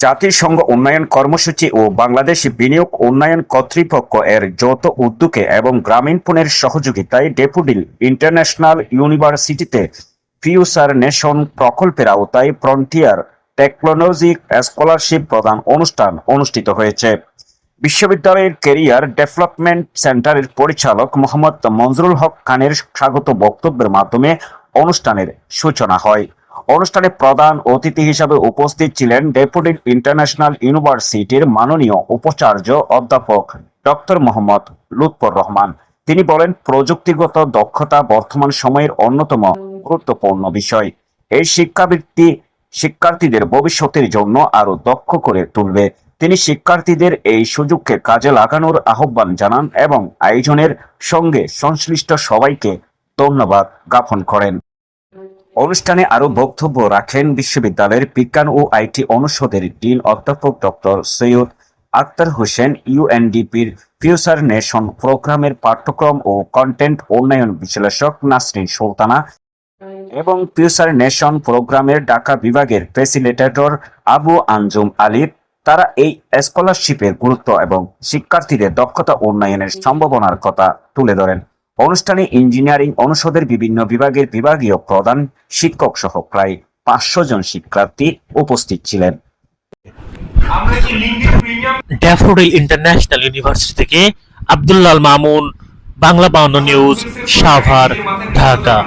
জাতিসংঘ উন্নয়ন কর্মসূচি ও বাংলাদেশ বিনিয়োগ উন্নয়ন কর্তৃপক্ষ এর যৌথ উদ্যোগে এবং গ্রামীণফোনের সহযোগিতায় ডেপুডিল ইন্টারন্যাশনাল ইউনিভার্সিটিতে ফিউচার নেশন প্রকল্পের আওতায় ফ্রন্টিয়ার টেকনোলজি স্কলারশিপ প্রদান অনুষ্ঠান অনুষ্ঠিত হয়েছে। বিশ্ববিদ্যালয়ের কেরিয়ার ডেভেলপমেন্ট সেন্টারের পরিচালক মোহাম্মদ মঞ্জুরুল হক খানের স্বাগত বক্তব্যের মাধ্যমে অনুষ্ঠানের সূচনা হয়। অনুষ্ঠানে প্রধান অতিথি হিসাবে উপস্থিত ছিলেন ডেপুটি ইন্টারন্যাশনাল ইউনিভার্সিটির মাননীয় উপাচার্য অধ্যাপক ডক্টর মোহাম্মদ লুৎফর রহমান। তিনি বলেন, প্রযুক্তিগত দক্ষতা বর্তমান সময়ের অন্যতম গুরুত্বপূর্ণ বিষয়। এই শিক্ষাবৃত্তি শিক্ষার্থীদের ভবিষ্যতের জন্য আরও দক্ষ করে তুলবে। তিনি শিক্ষার্থীদের এই সুযোগকে কাজে লাগানোর আহ্বান জানান এবং আয়োজনের সঙ্গে সংশ্লিষ্ট সবাইকে ধন্যবাদ জ্ঞাপন করেন। অনুষ্ঠানে আরও বক্তব্য রাখেন বিশ্ববিদ্যালয়ের বিজ্ঞান ও আইটি অনুষদের ডিন অধ্যাপক ডক্টর সৈয়দ আক্তার হোসেন, ইউএনডিপির ফিউচার নেশন প্রোগ্রামের পাঠ্যক্রম ও কন্টেন্ট উন্নয়ন বিশ্লেষক নাসরিন সুলতানা এবং ফিউচার নেশন প্রোগ্রামের ঢাকা বিভাগের ফেসিলিটেটর আবু আঞ্জুম আলির তারা এই স্কলারশিপের গুরুত্ব এবং শিক্ষার্থীদের দক্ষতা উন্নয়নের সম্ভাবনার কথা তুলে ধরেন। অনুষ্ঠানে ইঞ্জিনিয়ারিং অনুষদের বিভিন্ন বিভাগের বিভাগীয় প্রধান শিক্ষক সহ প্রায় পাঁচশো জন শিক্ষার্থী উপস্থিত ছিলেন। আমরা কি লিঙ্গের প্রিমিয়াম? ড্যাফোডিল ইন্টারন্যাশনাল ইউনিভার্সিটি থেকে আব্দুল্লাল মামুন বাংলা বাউন্ন নিউজ সাভার ঢাকা।